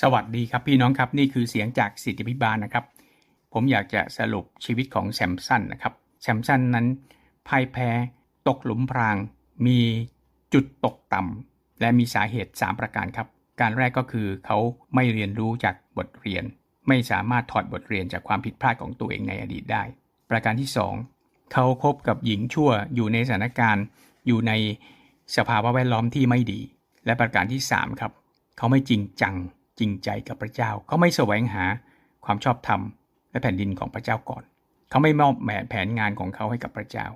สวัสดีครับพี่น้องครับนี่คือเสียงจากสิทธิพิบาลนะครับ ผมอยากจะสรุปชีวิตของแซมสันนะครับแซมสันนั้นพ่ายแพ้ตกหลุมพราง มีจุดตกต่ำและมีสาเหตุ 3 ประการครับ การแรกก็คือเขาไม่เรียนรู้จากบทเรียน ไม่สามารถถอดบทเรียนจากความผิดพลาดของตัวเองในอดีตได้ ประการที่ 2 เขาคบกับหญิงชั่วอยู่ในสถานการณ์ อยู่ในสภาวะแวดล้อมที่ไม่ดี และประการที่ 3 ครับ เขาไม่จริงจัง จริงใจกับพระเจ้า เขาไม่แสวงหาความชอบธรรมและแผ่นดินของพระเจ้าก่อน เขาไม่มอบแหมแผนงานของเขาให้กับพระเจ้า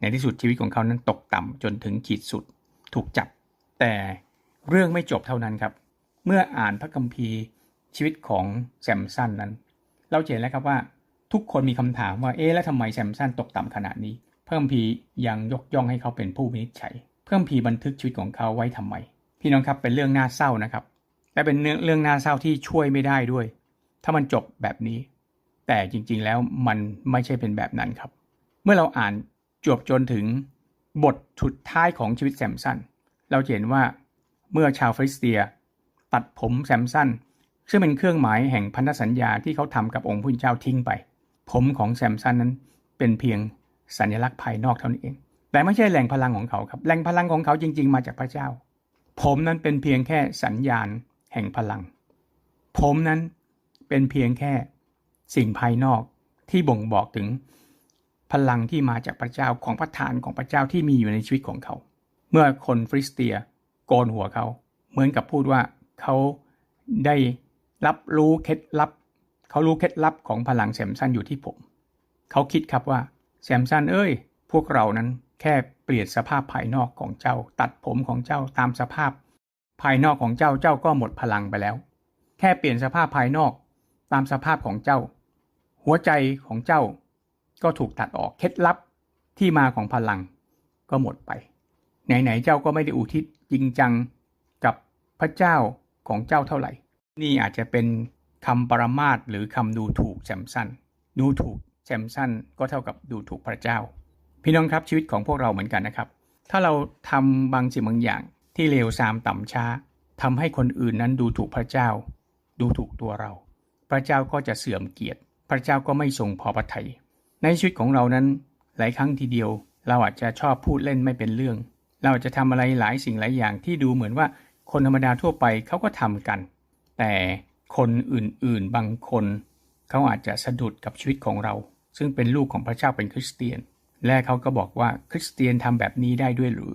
ในที่สุดชีวิตของเขานั้นตกต่ำจนถึงขีดสุดถูกจับ แต่เรื่องไม่จบเท่านั้นครับ เมื่ออ่านพระคัมภีร์ชีวิตของแซมสันนั้น เราเห็นแล้วครับว่าทุกคนมีคำถามว่าเอ๊ะแล้วทำไมแซมสันตกต่ำขนาดนี้ เพิ่มพียังยกย่องให้เขาเป็นผู้วินิจฉัย เพิ่มพีบันทึกชีวิตของเขาไว้ทำไม พี่น้องครับเป็นเรื่องน่าเศร้านะครับ และเป็นเรื่องน่าเศร้าที่ช่วยไม่ได้ด้วย ถ้ามันจบแบบนี้ แต่จริงๆแล้วมันไม่ใช่เป็นแบบนั้นครับ เมื่อเราอ่านจวบจนถึงบทสุดท้ายของชีวิตแซมสันเราเห็นว่าเมื่อชาวฟริสเตีย ตัดผมแซมสันซึ่งเป็นเครื่องหมายแห่งพันธสัญญาที่เขาทำกับองค์ผู้เจ้าทิ้งไป ผมของแซมสันนั้นเป็นเพียงสัญลักษณ์ภายนอกเท่านั้นเอง แต่ไม่ใช่แหล่งพลังของเขาครับแหล่งพลังของเขาจริง ๆ มาจากพระเจ้า ผมนั้นเป็นเพียงแค่สัญญาณ แห่งพลัง ผมนั้นเป็นเพียงแค่สิ่งภายนอกที่บ่งบอกถึงพลังที่มาจากพระเจ้าของประทานของพระเจ้าที่มีอยู่ในชีวิตของเขา เมื่อคนฟริสเตียโกนหัวเขา เหมือนกับพูดว่าเขาได้รับรู้เคล็ดลับ เขารู้เคล็ดลับของพลังแซมสันอยู่ที่ผม เขาคิดครับว่าแซมสันเอ้ย พวกเรานั้นแค่เปลี่ยนสภาพภายนอกของเจ้า ตัดผมของเจ้าตามสภาพ ภายนอกของเจ้าเจ้าก็หมดพลังไปแล้ว แค่เปลี่ยนสภาพภายนอกตามสภาพของเจ้า หัวใจของเจ้าก็ถูกตัดออกเคล็ดลับที่มาของพลังก็หมดไป ไหนๆเจ้าก็ไม่ได้อุทิศจริงจังกับพระเจ้าของเจ้าเท่าไหร่ นี่อาจจะเป็นคำปรมาทหรือคำดูถูกแซมสันดูถูกแซมสันก็เท่ากับดูถูกพระเจ้า พี่น้องครับชีวิตของพวกเราเหมือนกันนะครับ ถ้าเราทำบางสิ่งบางอย่าง ที่เลวทรามต่ำช้าทำให้คนอื่นนั้นดูถูกพระเจ้า ดูถูกตัวเรา พระเจ้าก็จะเสื่อมเกียรติ พระเจ้าก็ไม่ทรงพอพระทัยในชีวิตของเรานั้น หลายครั้งทีเดียว เราอาจจะชอบพูดเล่นไม่เป็นเรื่อง เราจะทำอะไรหลายสิ่งหลายอย่างที่ดูเหมือนว่าคนธรรมดาทั่วไปเขาก็ทำกัน แต่คนอื่นๆบางคน เขาอาจจะสะดุดกับชีวิตของเรา ซึ่งเป็นลูกของพระเจ้าเป็นคริสเตียน และเขาก็บอกว่าคริสเตียนทำแบบนี้ได้ด้วยหรือ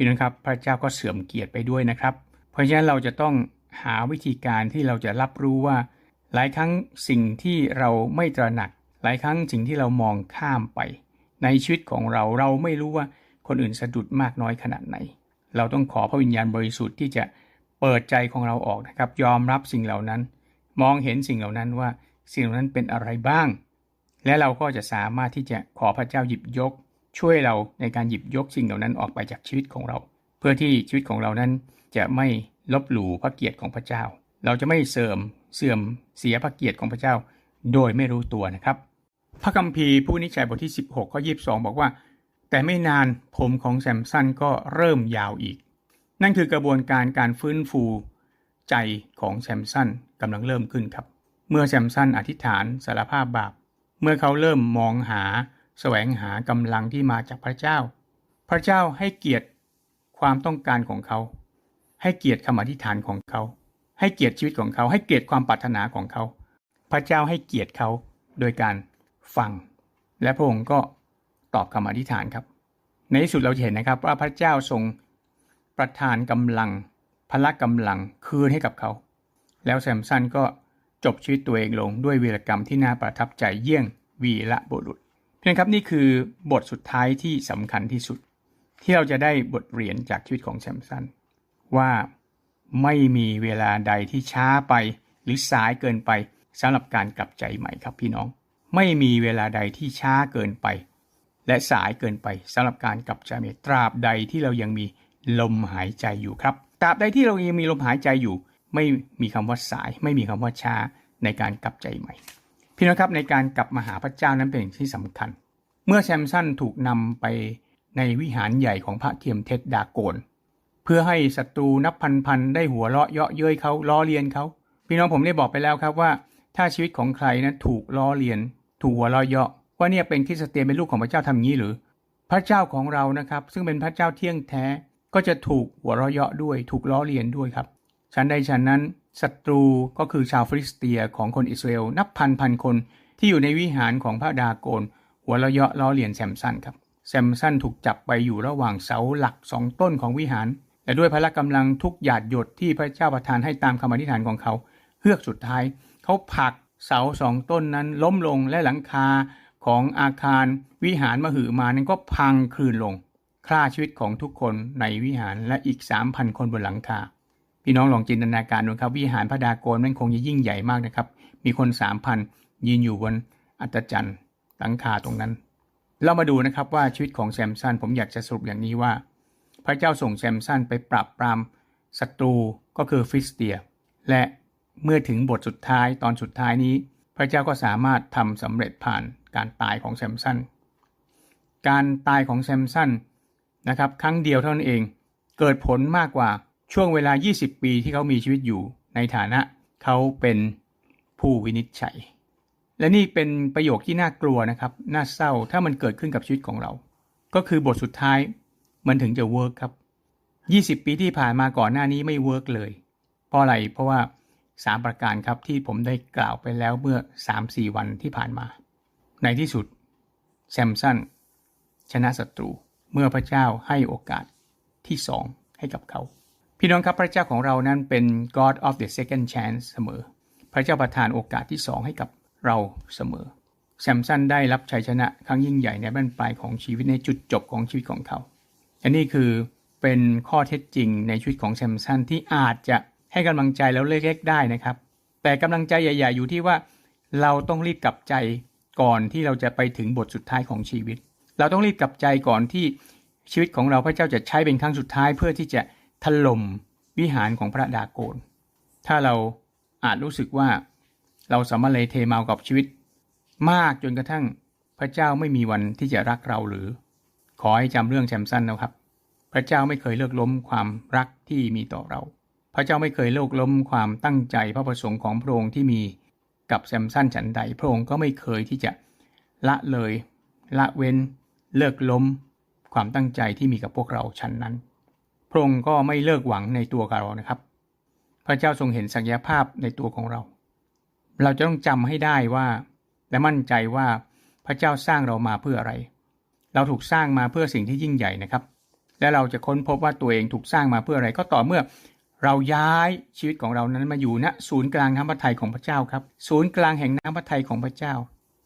พี่น้องครับ พระเจ้าก็เสื่อมเกียรติไปด้วยนะครับ เพราะฉะนั้นเราจะต้องหาวิธีการที่เราจะรับรู้ว่า หลายครั้งสิ่งที่เราไม่ตระหนัก หลายครั้งสิ่งที่เรามองข้ามไป ในชีวิตของเราเราไม่รู้ว่าคนอื่นสะดุดมากน้อยขนาดไหน เราต้องขอพระวิญญาณบริสุทธิ์ที่จะเปิดใจของเราออกนะครับ ยอมรับสิ่งเหล่านั้น มองเห็นสิ่งเหล่านั้นว่าสิ่งเหล่านั้นเป็นอะไรบ้าง และเราก็จะสามารถที่จะขอพระเจ้าหยิบยก ช่วยเราในการหยิบยกสิ่งเหล่านั้นออกไปจากชีวิตของเรา เพื่อที่ชีวิตของเรานั้นจะไม่ลบหลู่พระเกียรติของพระเจ้า เราจะไม่เสื่อมเสื่อมเสียพระเกียรติของพระเจ้า โดยไม่รู้ตัวนะครับ พระคัมภีร์ผู้นิจฉัยบทที่ 16ข้อ22 บอกว่า แต่ไม่นานผมของแซมสันก็เริ่มยาวอีก นั่นคือกระบวนการการฟื้นฟูใจของแซมสันกำลังเริ่มขึ้นครับ เมื่อแซมสันอธิษฐานสารภาพบาป เมื่อเขาเริ่มมองหา แสวงหากำลังที่มาจากพระเจ้า พระเจ้าให้เกียรติความต้องการของเขา ให้เกียรติคำอธิษฐานของเขา ให้เกียรติชีวิตของเขา ให้เกียรติความปรารถนาของเขา พระเจ้าให้เกียรติเขาโดยการฟัง และพระองค์ก็ตอบคำอธิษฐานครับ ในที่สุดเราเห็นนะครับว่าพระเจ้าทรงประทานกำลังพละกำลังคืนให้กับเขา แล้วแซมสันก็จบชีวิตตัวเองลงด้วยวีรกรรมที่น่าประทับใจเยี่ยงวีละบุรุษ เพียงครับนี่คือบทสุดท้ายที่สำคัญที่สุด ที่เราจะได้บทเรียนจากชีวิตของแซมสันว่าไม่มีเวลาใดที่ช้าไปหรือสายเกินไปสำหรับการกลับใจใหม่ครับพี่น้อง ไม่มีเวลาใดที่ช้าเกินไป และสายเกินไปสำหรับการกลับใจใหม่ตราบใดที่เรายังมีลมหายใจอยู่ครับตราบใดที่เรายังมีลมหายใจอยู่ ไม่มีคำว่าสาย ไม่มีคำว่าช้าในการกลับใจใหม่ พี่น้องครับในการกลับมาหาพระเจ้านั้นเป็นสิ่งที่สำคัญ เมื่อแซมสันถูกนำไปในวิหารใหญ่ของพระเทียมเท็ดดาโกน เพื่อให้ศัตรูนับพันพันได้หัวเราะเยาะเย้ยเขาล้อเลียนเขา พี่น้องผมได้บอกไปแล้วครับว่า ถ้าชีวิตของใครนั้นถูกล้อเลียน ถูกหัวเราะเยาะว่าเนี่ยเป็นคริสเตียนเป็นลูกของพระเจ้าทำอย่างนี้หรือ พระเจ้าของเรานะครับ ซึ่งเป็นพระเจ้าเที่ยงแท้ก็จะถูกหัวเราะเยาะด้วย ถูกล้อเลียนด้วยครับฉันใดฉันนั้น ศัตรูก็คือชาวฟิลิสเตียของคนอิสราเอลนับพันพันคนที่อยู่ในวิหารของพระดาโกน หัวเราะเยาะล้อเลียนแซมสันครับ แซมสันถูกจับไปอยู่ระหว่างเสาหลักสองต้นของวิหาร และด้วยพละกำลังทุกหยาดหยดที่พระเจ้าประทานให้ตามคำอธิษฐานของเขาเฮือกสุดท้าย เขาผลักเสาสองต้นนั้นล้มลงและหลังคาของอาคารวิหารมหือมานั้นก็พังคลืนลง ฆ่าชีวิตของทุกคนในวิหารและอีก 3,000 คนบนหลังคา พี่น้องลองจินตนาการดูครับ วิหารพระดาโกนมันคงจะยิ่งใหญ่มากนะครับ มีคน3,000ยืนอยู่บนอัตจันทร์หลังคาตรงนั้น เรามาดูนะครับว่าชีวิตของแซมสันผมอยากจะสรุปอย่างนี้ว่า พระเจ้าส่งแซมสันไปปราบปรามศัตรูก็คือฟิสเตีย และเมื่อถึงบทสุดท้ายตอนสุดท้ายนี้ พระเจ้าก็สามารถทำสำเร็จผ่านการตายของแซมสันการตายของแซมสันนะครับครั้งเดียวเท่านั้นเองเกิดผลมากกว่า ช่วงเวลา 20 ปีที่เขามีชีวิตอยู่ในฐานะเขาเป็นผู้วินิจฉัย และนี่เป็นประโยคที่น่ากลัวนะครับ น่าเศร้าถ้ามันเกิดขึ้นกับชีวิตของเรา ก็คือบทสุดท้ายมันถึงจะเวิร์กครับ 20 ปีที่ผ่านมาก่อนหน้านี้ไม่เวิร์กเลย เพราะอะไร เพราะว่า 3 ประการครับที่ผมได้กล่าวไปแล้วเมื่อ 3-4 วันที่ผ่านมา ในที่สุดแซมสันชนะศัตรูเมื่อพระเจ้าให้โอกาสที่สองให้กับเขา พี่น้องครับพระเจ้าของเรานั้นเป็น God of the second chance เสมอ พระเจ้าประทานโอกาสที่สองให้กับเราเสมอแซมสันได้รับชัยชนะครั้งยิ่งใหญ่ในบั้นปลายของชีวิตในจุดจบของชีวิตของเขา อันนี้คือเป็นข้อเท็จจริงในชีวิตของแซมสันที่อาจจะให้กำลังใจแล้วเล็กๆได้นะครับ แต่กำลังใจใหญ่ ๆ อยู่ที่ว่า เราต้องรีบกลับใจก่อนที่เราจะไปถึงบทสุดท้ายของชีวิต เราต้องรีบกลับใจก่อนที่ชีวิตของเราพระเจ้าจะใช้เป็นครั้งสุดท้ายเพื่อที่จะ ถล่มวิหารของพระดาโกน ถ้าเราอาจรู้สึกว่าเราสามารถเลยเทเมากับชีวิต มากจนกระทั่งพระเจ้าไม่มีวันที่จะรักเราหรือ ขอให้จำเรื่องแชมสันนะครับ พระเจ้าไม่เคยเลิกล้มความรักที่มีต่อเรา พระเจ้าไม่เคยเลิกล้มความตั้งใจพระประสงค์ของพระองค์ที่มีกับแซมสันฉันใด พระองค์ก็ไม่เคยที่จะละเลย ละเว้น เลิกล้ม ความตั้งใจที่มีกับพวกเราฉันนั้น พระองค์ก็ไม่เลิกหวังในตัวเรานะครับ พระเจ้าทรงเห็นศักยภาพในตัวของเรา เราจะต้องจำให้ได้ว่า และมั่นใจว่าพระเจ้าสร้างเรามาเพื่ออะไร เราถูกสร้างมาเพื่อสิ่งที่ยิ่งใหญ่นะครับ และเราจะค้นพบว่าตัวเองถูกสร้างมาเพื่ออะไรก็ต่อเมื่อเราย้ายชีวิตของเรานั้นมาอยู่ณศูนย์กลางน้ำพระทัยของพระเจ้าครับ ศูนย์กลางแห่งน้ำพระทัยของพระเจ้า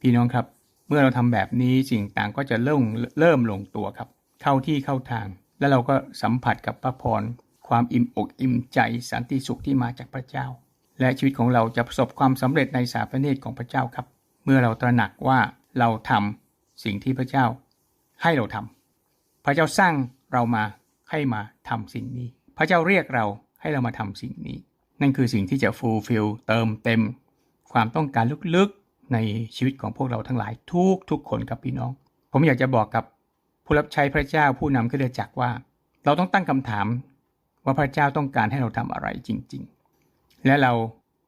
พี่น้องครับ เมื่อเราทำแบบนี้สิ่งต่างก็จะเริ่มเริ่มลงตัวครับ เข้าที่เข้าทาง แล้วเราก็สัมผัสกับพระพร ความอิ่มอกอิ่มใจสันติสุขที่มาจากพระเจ้า และชีวิตของเราจะประสบความสำเร็จในสาพระเนตรของพระเจ้าครับ เมื่อเราตระหนักว่าเราทำสิ่งที่พระเจ้า ให้เราทำพระเจ้าสร้างเรามาให้มาทำสิ่งนี้ พระเจ้าเรียกเราให้เรามาทำสิ่งนี้ นั่นคือสิ่งที่จะ fulfill เติมเต็ม ความต้องการลึกๆในชีวิตของพวกเราทั้งหลายทุกทุกคนครับพี่น้อง ผมอยากจะบอกกับ ผู้รับใช้พระเจ้าผู้นำขึ้นเดจักรว่า เราต้องตั้งคำถามว่าพระเจ้าต้องการให้เราทำอะไรจริง ๆ และเรา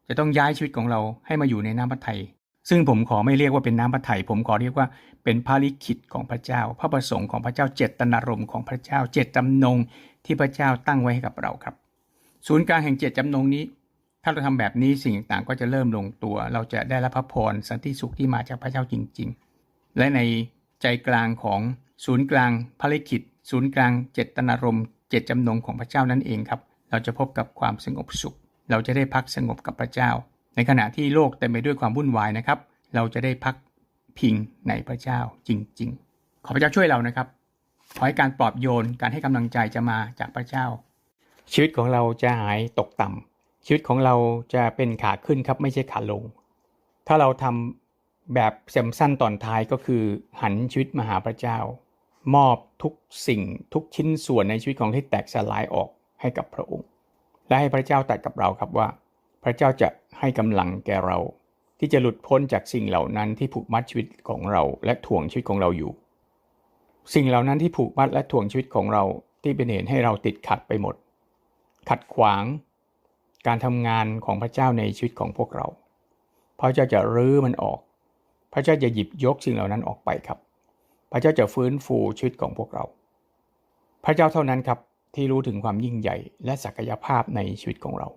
จะต้องย้ายชีวิตของเราให้มาอยู่ในน้ำพระทัยซึ่งผมขอไม่เรียกว่าเป็นน้ำพระทัยผมขอเรียกว่าเป็นภาริขิตของพระเจ้า พระประสงค์ของพระเจ้าเจตนารมณ์ของพระเจ้าเจตจำนงที่พระเจ้าตั้งไว้ให้กับเราครับ ศูนย์กลางแห่งเจตจำนงนี้ ถ้าเราทำแบบนี้สิ่งต่างๆ ก็จะเริ่มลงตัว เราจะได้รับพระพรสันติสุขที่มาจากพระเจ้าจริง ๆ และใน ใจกลางของศูนย์กลางภาริขิตศูนย์กลางเจตนารมณ์เจตจำนงของพระเจ้านั่นเองครับ เราจะพบกับความสงบสุข เราจะได้พักสงบกับพระเจ้า ในขณะที่โลกเต็มไปด้วยความวุ่นวายนะครับ เราจะได้พักพิงในพระเจ้าจริง ๆ ขอพระเจ้าช่วยเรานะครับ ขอให้การปลอบโยนการให้กำลังใจจะมาจากพระเจ้า ชีวิตของเราจะหายตกต่ำชีวิตของเราจะเป็นขาขึ้นครับไม่ใช่ขาลง ถ้าเราทำ แบบเซมสั้นตอนท้ายก็คือหันชีวิตมาหาพระเจ้า มอบทุกสิ่งทุกชิ้นส่วนในชีวิตของที่แตกสลายออกให้กับพระองค์ และให้พระเจ้าตรัสกับเราครับว่า พระเจ้าจะให้กำลังแก่เรา ที่จะหลุดพ้นจากสิ่งเหล่านั้นที่ผูกมัดชีวิตของเรา และถ่วงชีวิตของเราอยู่ สิ่งเหล่านั้นที่ผูกมัดและถ่วงชีวิตของเราที่เป็นเหตุให้เราติดขัดไปหมด ขัดขวาง การทำงานของพระเจ้าในชีวิตของพวกเราพระเจ้าจะรื้อมันออก พระเจ้าจะหยิบยกสิ่งเหล่านั้นออกไปครับ พระเจ้าจะฟื้นฟูชีวิตของพวกเรา พระเจ้าเท่านั้นครับที่รู้ถึงความยิ่งใหญ่และศักยภาพในชีวิตของเรา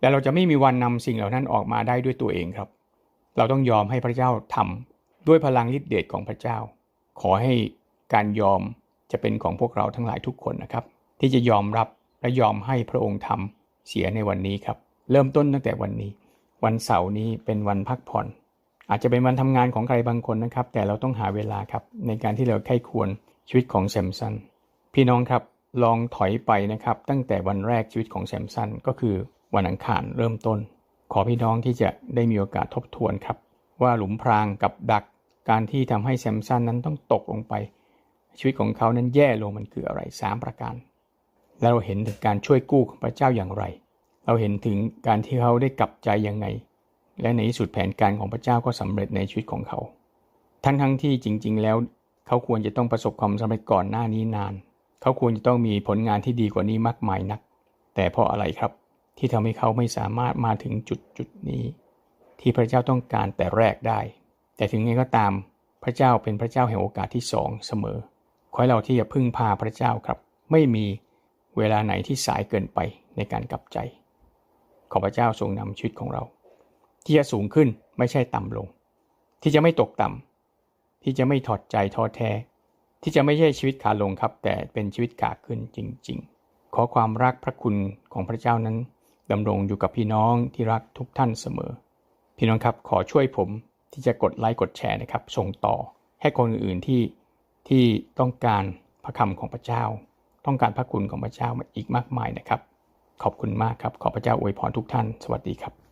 และเราจะไม่มีวันนำสิ่งเหล่านั้นออกมาได้ด้วยตัวเองครับ เราต้องยอมให้พระเจ้าทำด้วยพลังฤทธิเดชของพระเจ้า ขอให้การยอมจะเป็นของพวกเราทั้งหลายทุกคนนะครับ ที่จะยอมรับและยอมให้พระองค์ทำเสียในวันนี้ครับ เริ่มต้นตั้งแต่วันนี้ วันเสาร์นี้เป็นวันพักผ่อน อาจจะเป็นวันทำงานของใครบางคนนะครับ แต่เราต้องหาเวลาครับ ในการที่เราใคร่ควรชีวิตของแซมสันพี่น้องครับลองถอยไปนะครับ ตั้งแต่วันแรกชีวิตของแซมสันก็คือวันอังคารเริ่มต้น ขอพี่น้องที่จะได้มีโอกาสทบทวนครับ ว่าหลุมพรางกับดักการที่ทำให้แซมสันนั้นต้องตกลงไป ชีวิตของเขานั้นแย่ลงมันคืออะไร 3 ประการ แล้วเราเห็นถึงการช่วยกู้ของพระเจ้าอย่างไร เราเห็นถึงการที่เขาได้กลับใจยังไง และในที่สุดแผนการของพระเจ้าก็สำเร็จในชีวิตของเขา ทั้งทั้งที่จริง ๆ แล้วเขาควรจะต้องประสบความสำเร็จก่อนหน้านี้นาน เขาควรจะต้องมีผลงานที่ดีกว่านี้มากมายนัก แต่เพราะอะไรครับที่ทำให้เขาไม่สามารถมาถึงจุดจุดนี้ ที่พระเจ้าต้องการแต่แรกได้ แต่ถึงไงก็ตามพระเจ้าเป็นพระเจ้าแห่งโอกาสที่สองเสมอ ขอให้เราที่จะพึ่งพาพระเจ้าครับ ไม่มีเวลาไหนที่สายเกินไปในการกลับใจ ขอพระเจ้าทรงนำชีวิตของเรา ที่จะสูงขึ้นไม่ใช่ต่ำลง ที่จะไม่ตกต่ำที่จะไม่ถอดใจท้อแท้ ที่จะไม่ใช่ชีวิตขาลงครับ แต่เป็นชีวิตขาขึ้นจริง ๆ ขอความรักพระคุณของพระเจ้านั้นดำรงอยู่กับพี่น้องที่รักทุกท่านเสมอ พี่น้องครับขอช่วยผมที่จะกดไลค์กดแชร์นะครับ ส่งต่อให้คนอื่นที่ที่ต้องการพระคำของพระเจ้า ต้องการพระคุณของพระเจ้ามาอีกมากมายนะครับ ขอบคุณมากครับ ขอพระเจ้าอวยพรทุกท่าน สวัสดีครับ